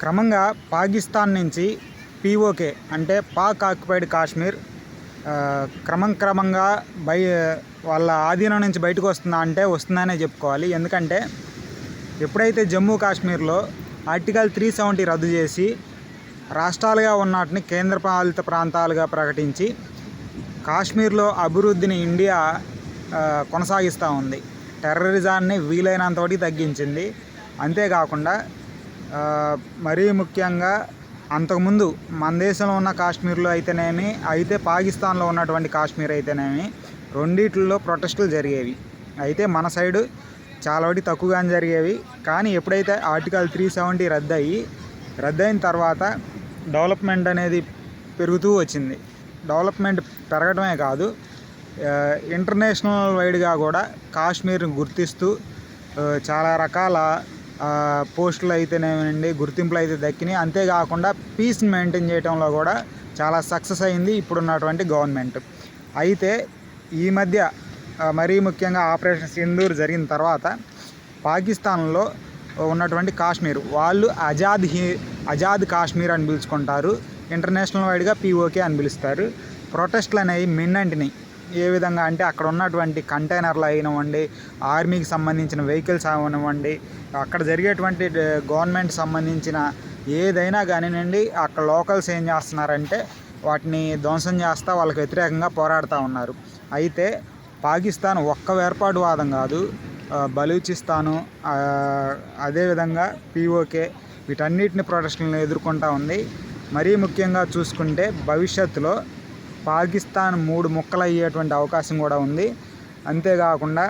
క్రమంగా పాకిస్తాన్ నుంచి పీఓకే అంటే పాక్ ఆక్యుపైడ్ కాశ్మీర్ క్రమం క్రమంగా బై వాళ్ళ ఆధీనం నుంచి బయటకు వస్తుందా అంటే వస్తుందనే చెప్పుకోవాలి. ఎందుకంటే ఎప్పుడైతే జమ్మూ కాశ్మీర్లో ఆర్టికల్ త్రీ సెవెంటీ రద్దు చేసి రాష్ట్రాలుగా ఉన్నటిని కేంద్రపాలిత ప్రాంతాలుగా ప్రకటించి కాశ్మీర్లో అభివృద్ధిని ఇండియా కొనసాగిస్తూ ఉంది. టెర్రరిజాన్ని వీలైనంత వరకు తగ్గించింది. అంతేకాకుండా మరీ ముఖ్యంగా అంతకుముందు మన దేశంలో ఉన్న కాశ్మీర్లో అయితేనేమి అయితే పాకిస్తాన్లో ఉన్నటువంటి కాశ్మీర్ అయితేనేమి రెండిట్లో ప్రొటెస్టులు జరిగేవి. అయితే మన సైడు చాలా వరకు తక్కువగానే జరిగేవి. కానీ ఎప్పుడైతే ఆర్టికల్ త్రీ సెవెంటీ రద్దయి రద్దయిన తర్వాత డెవలప్మెంట్ అనేది పెరుగుతూ వచ్చింది. డెవలప్మెంట్ పెరగడమే కాదు ఇంటర్నేషనల్ వైడ్గా కూడా కాశ్మీర్ని గుర్తిస్తూ చాలా రకాల పోస్టులు అయితేనేమండి గుర్తింపులు అయితే దక్కినాయి. అంతేకాకుండా పీస్ని మెయింటైన్ చేయడంలో కూడా చాలా సక్సెస్ అయింది ఇప్పుడున్నటువంటి గవర్నమెంట్ అయితే ఈ మధ్య మరీ ముఖ్యంగా ఆపరేషన్ సింధూర్ జరిగిన తర్వాత పాకిస్తాన్లో ఉన్నటువంటి కాశ్మీర్ వాళ్ళు ఆజాద్ హి ఆజాద్ కాశ్మీర్ అని పిలుచుకుంటారు. ఇంటర్నేషనల్ వైడ్గా పీఓకే అని పిలుస్తారు. ప్రొటెస్ట్లు అనేవి మిన్నంటిని ఏ విధంగా అంటే అక్కడ ఉన్నటువంటి కంటైనర్లు అయినవ్వండి ఆర్మీకి సంబంధించిన వెహికల్స్ అవనివ్వండి అక్కడ జరిగేటువంటి గవర్నమెంట్ సంబంధించిన ఏదైనా కానివ్వండి అక్కడ లోకల్స్ ఏం చేస్తున్నారంటే వాటిని ధ్వంసం చేస్తా వాళ్ళకి వ్యతిరేకంగా పోరాడుతూ ఉన్నారు. అయితే పాకిస్తాన్ ఒక్క వేర్పాటువాదం కాదు బలూచిస్తాను అదేవిధంగా పీఓకే వీటన్నిటిని ప్రొటెస్టులను ఎదుర్కొంటూ ఉంది. మరీ ముఖ్యంగా చూసుకుంటే భవిష్యత్తులో పాకిస్తాన్ మూడు ముక్కలు అయ్యేటువంటి అవకాశం కూడా ఉంది. అంతేకాకుండా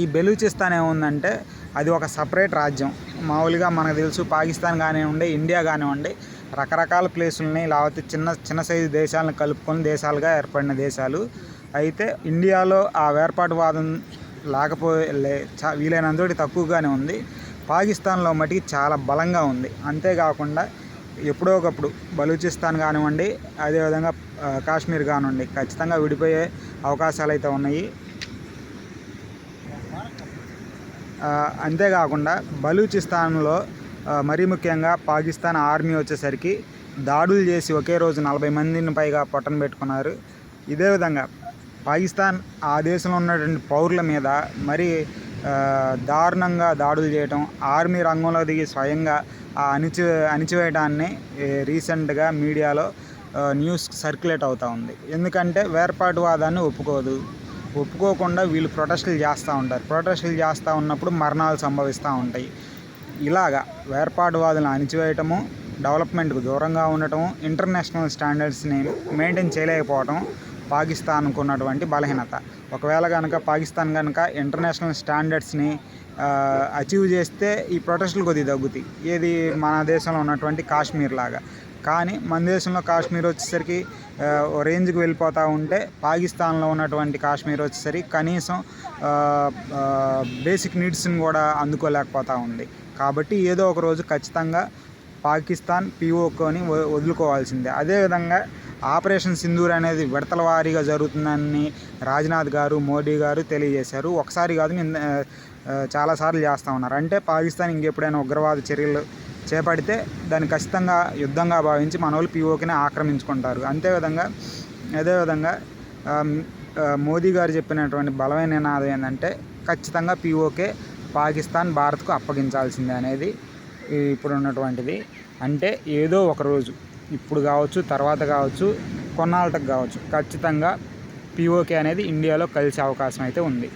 ఈ బెలూచిస్తాన్ ఏముందంటే అది ఒక సపరేట్ రాజ్యం. మామూలుగా మనకు తెలుసు పాకిస్తాన్ కానివ్వండి ఇండియా కానివ్వండి రకరకాల ప్లేసులని లేకపోతే చిన్న చిన్న సైజు దేశాలను కలుపుకొని దేశాలుగా ఏర్పడిన దేశాలు. అయితే ఇండియాలో ఆ వేర్పాటువాదం లేకపోయే చా వీలైనంతటి తక్కువగానే ఉంది. పాకిస్తాన్లో మటుకి చాలా బలంగా ఉంది. అంతేకాకుండా ఎప్పుడో ఒకప్పుడు బలూచిస్తాన్ కానివ్వండి అదేవిధంగా కాశ్మీర్ కానివ్వండి ఖచ్చితంగా విడిపోయే అవకాశాలు అయితే ఉన్నాయి అంతేకాకుండా బలూచిస్తాన్లో మరీ ముఖ్యంగా పాకిస్తాన్ ఆర్మీ వచ్చేసరికి దాడులు చేసి ఒకే రోజు నలభై మందిని పైగా పొట్టను పెట్టుకున్నారు. ఇదే విధంగా పాకిస్తాన్ ఆ దేశంలో ఉన్నటువంటి పౌరుల మీద మరి దారుణంగా దాడులు చేయటం ఆర్మీ రంగంలో దిగి స్వయంగా ఆ అణిచి అణిచివేయడాన్ని రీసెంట్గా మీడియాలో న్యూస్ సర్క్యులేట్ అవుతూ ఉంది. ఎందుకంటే వేర్పాటువాదాన్ని ఒప్పుకోదు. ఒప్పుకోకుండా వీళ్ళు ప్రొటెస్టులు చేస్తూ ఉంటారు. ప్రొటెస్టులు చేస్తూ ఉన్నప్పుడు మరణాలు సంభవిస్తూ ఉంటాయి. ఇలాగా వేర్పాటువాదులను అణిచివేయటము డెవలప్మెంట్కు దూరంగా ఉండటము ఇంటర్నేషనల్ స్టాండర్డ్స్ని మెయింటైన్ చేయలేకపోవటం పాకిస్తాన్కు ఉన్నటువంటి బలహీనత. ఒకవేళ కనుక పాకిస్తాన్ కనుక ఇంటర్నేషనల్ స్టాండర్డ్స్ని అచీవ్ చేస్తే ఈ ప్రొటెస్టులు కొద్దిగా తగ్గుతాయి. ఏది మన దేశంలో ఉన్నటువంటి కాశ్మీర్ లాగా. కానీ మన దేశంలో కాశ్మీర్ వచ్చేసరికి రేంజ్కి వెళ్ళిపోతూ ఉంటే పాకిస్తాన్లో ఉన్నటువంటి కాశ్మీర్ వచ్చేసరికి కనీసం బేసిక్ నీడ్స్ని కూడా అందుకోలేకపోతూ ఉంది. కాబట్టి ఏదో ఒక రోజు ఖచ్చితంగా పాకిస్తాన్ పీఓకోని వదులుకోవాల్సిందే. అదేవిధంగా ఆపరేషన్ సింధూర్ అనేది విడతల వారీగా జరుగుతుందని రాజ్నాథ్ గారు మోడీ గారు తెలియజేశారు. ఒకసారి కాదు నేను చాలాసార్లు చేస్తూ ఉన్నారు. అంటే పాకిస్తాన్ ఇంకెప్పుడైనా ఉగ్రవాద చర్యలు చేపడితే దాన్ని ఖచ్చితంగా యుద్ధంగా భావించి మన వాళ్ళు పీఓకిని ఆక్రమించుకుంటారు. అంతేవిధంగా అదేవిధంగా మోదీ గారు చెప్పినటువంటి బలమైన నినాదం ఏంటంటే ఖచ్చితంగా పీఓకే పాకిస్తాన్ భారత్కు అప్పగించాల్సిందే అనేది ఇప్పుడు ఉన్నటువంటిది అంటే ఏదో ఒక రోజు ఇప్పుడు కావచ్చు తర్వాత కావచ్చు కొన్నాళ్ళకి కావచ్చు. ఖచ్చితంగా పీఓకే అనేది ఇండియాలో కలిసే అవకాశం అయితే ఉంది.